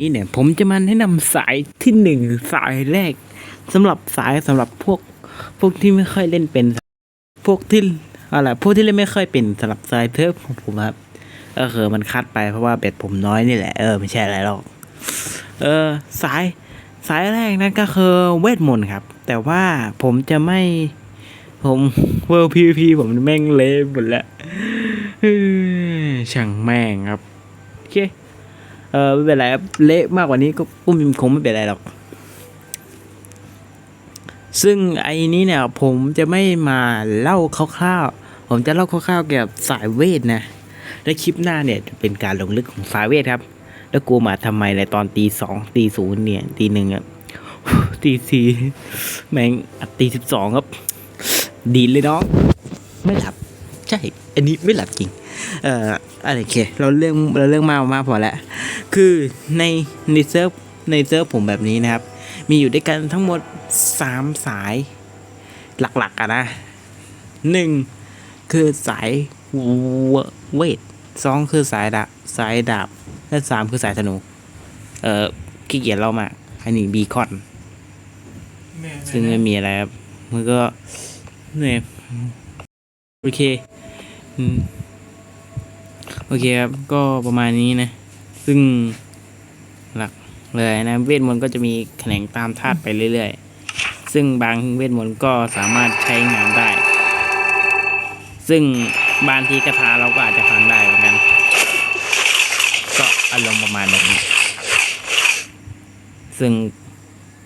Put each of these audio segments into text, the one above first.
นี่เนี่ยผมจะมาแนะนำสายที่หนึ่งสายแรกสำหรับสายสำหรับพวกพวกที่ไม่ค่อยเล่นเป็น พวกที่อะไรพวกที่เล่นไม่ค่อยเป็นสำหรับสายเทิร์ฟของผมครับก็คือมันคัดไปเพราะว่าเบ็ดผมน้อยนี่แหละเออไม่ใช่อะไรหรอกเออสายสายแรกนั่นก็คือเวทมนต์ครับ แต่ว่าผมจะไม่ผมเวิร์พีพีผมแม่งเละหมดแล้วช่างแม่งครับโอเค เออไม่เป็นไรครับเละมากกว่านี้ก็ก็คงไม่เป็นไรหรอก ซึ่งไอ้นี้เนี่ย ผมจะไม่มาเล่าคร่าวๆผมจะเล่าคร่าวๆเกี่ยวกับสายเวทนะและคลิปหน้าเนี่ยจะเป็นการลงลึกของสายเวทครับ แล้วกูมาทำไมเลยตอนตีสองตีศูนย์เนี่ยตีหนึ่งอะตีสี่แม่งตีสิบสองครับ ดีเลยน้อง ไม่หลับ ใช่ อันนี้ไม่หลับจริง เอ่อ อะไรโอเค เราเรื่องเราเรื่องมากมากพอแล้วคือในในเซิร์ฟในเซิร์ฟผมแบบนี้นะครับ มีอยู่ด้วยกันทั้งหมดสามสายหลักๆอะนะหนึ่งคือสายเวเวทสองคือสายดาบสายดาบ และสามคือสายธนู เอ่อขี้เกียจเล่ามากอันนี้บีคอน ซึ่งไม่มีอะไรครับ มันก็เนี่ยโอเคอืม โอเคครับ ก็ประมาณนี้นะ ซึ่งหลักเลยนะเวทมนต์ก็จะมีแขนงตามธาตุไปเรื่อยๆ ซึ่งบางเวทมนต์ก็สามารถใช้งานได้ ซึ่งบางทีคาถาเราก็อาจจะพังได้เหมือนกัน ก็อารมณ์ประมาณนี้ ซึ่ง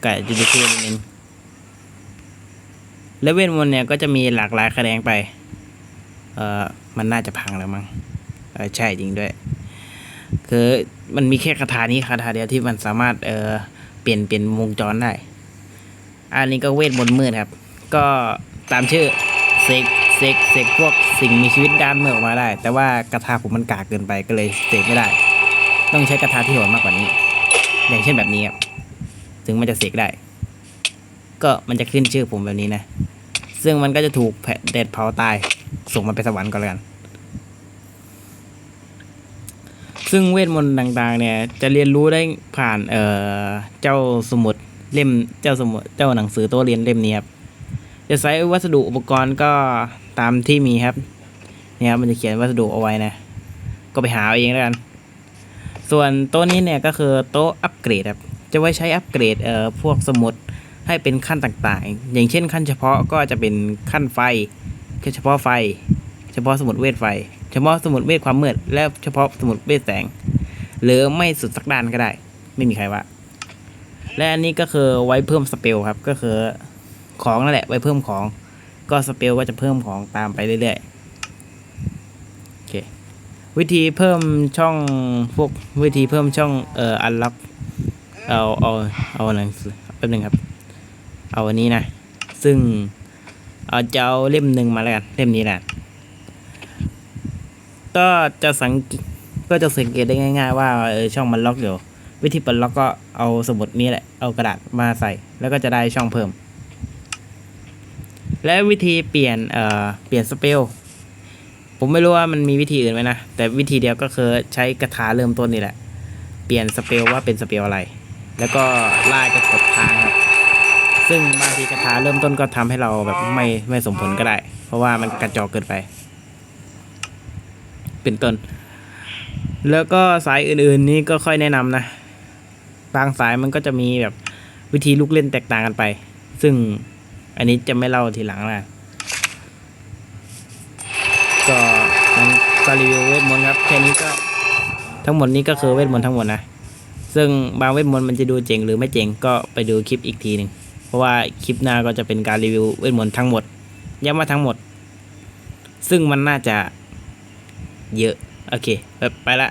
ไก่จะดูเท่นิดนึงและเวทมนต์เนี่ยก็จะมีหลากหลายแขนงไป เอ่อ มันน่าจะพังแล้วมั้ง ออใช่จริงด้วย คือมันมีแค่คาถานี้คาถาเดียวที่มันสามารถเอ่อเปลี่ยนเปลี่ยนวงจรได้ อันนี้ก็เวทมนต์มืดครับ ก็ตามชื่อเสกเสกเสกพวกสิ่งมีชีวิตด้านมืดออกมาได้ แต่ว่ากระทาผมมันกากเกินไปก็เลยเสกไม่ได้ ต้องใช้กระทาที่โหดมากกว่านี้ อย่างเช่นแบบนี้ครับ ถึงมันจะเสกได้ ก็มันจะขึ้นชื่อผมแบบนี้นะ ซึ่งมันก็จะถูกแผดดดเผาตาย ส่งมันไปสวรรค์ก่อนแล้วกัน ซึ่งเวทมนต์ต่างๆ เนี่ย จะเรียนรู้ได้ผ่านเอ่อเจ้าสมุดเล่มเจ้าสมุดเจ้าหนังสือตัวเรียนเล่มนี้ครับจะใช้วัสดุอุปกรณ์ก็ตามที่มีครับเนี่ยครับมันจะเขียนวัสดุเอาไว้นะ ก็ไปหาเอาเองแล้วกัน ส่วนโต๊ะนี้เนี่ยก็คือโต๊ะอัปเกรดครับ จะไว้ใช้อัปเกรดเอ่อพวกสมุดให้เป็นขั้นต่างๆ อย่างเช่นขั้นเฉพาะก็จะเป็นขั้นไฟแค่เฉพาะไฟ เฉพาะสมุดเวทไฟ เฉพาะสมุดเวทความมืด และเฉพาะสมุดเวทแสง หรือไม่สุดสักด้านก็ได้ ไม่มีใครว่า และอันนี้ก็คือไว้เพิ่มสเปลครับ ก็คือของนั่นแหละไว้เพิ่มของ ก็สเปลก็จะเพิ่มของตามไปเรื่อยๆโอเควิธีเพิ่มช่องพวกวิธีเพิ่มช่องเอ่ออันล็อกเอาเอาเอาหนังสือแป๊บนึงครับ เอาอันนี้นะ ซึ่งเอาจะเอาเล่มหนึ่งมาแล้วกัน เล่มนี้แหละ ก็จะสังเกก็จะสังเกตได้ง่าย ๆ ว่าเออช่องมันล็อกอยู่ วิธีปลดล็อกก็เอาสมุดนี้แหละเอากระดาษมาใส่ แล้วก็จะได้ช่องเพิ่ม และวิธีเปลี่ยนเอ่อเปลี่ยนสเปลผมไม่รู้ว่ามันมีวิธีอื่นไหมนะ แต่วิธีเดียวก็คือใช้กระถาเริ่มต้นนี่แหละ เปลี่ยนสเปลว่าเป็นสเปลอะไร แล้วก็ไล่กระกดทางครับ ซึ่งบางทีคาถาเริ่มต้นก็ทำให้เราแบบไม่ไม่สมผลก็ได้ เพราะว่ามันกระจอกเกินไป เป็นต้น แล้วก็สายอื่นๆนี้ก็ค่อยแนะนำนะ บางสายมันก็จะมีแบบวิธีลูกเล่นแตกต่างกันไป ซึ่งอันนี้จะไม่เล่าทีหลังนะก็มันก็รีวิวเวทมนต์ครับแค่นี้ก็ทั้งหมดนี้ก็คือเวทมนต์ทั้งหมดนะซึ่งบางเวทมนต์มันจะดูเจ๋งหรือไม่เจ๋งก็ไปดูคลิปอีกทีหนึ่งเพราะว่าคลิปหน้าก็จะเป็นการรีวิวเวทมนต์ทั้งหมดย้ำว่าทั้งหมด ซึ่งมันน่าจะ เยอะ โอเค ไปละ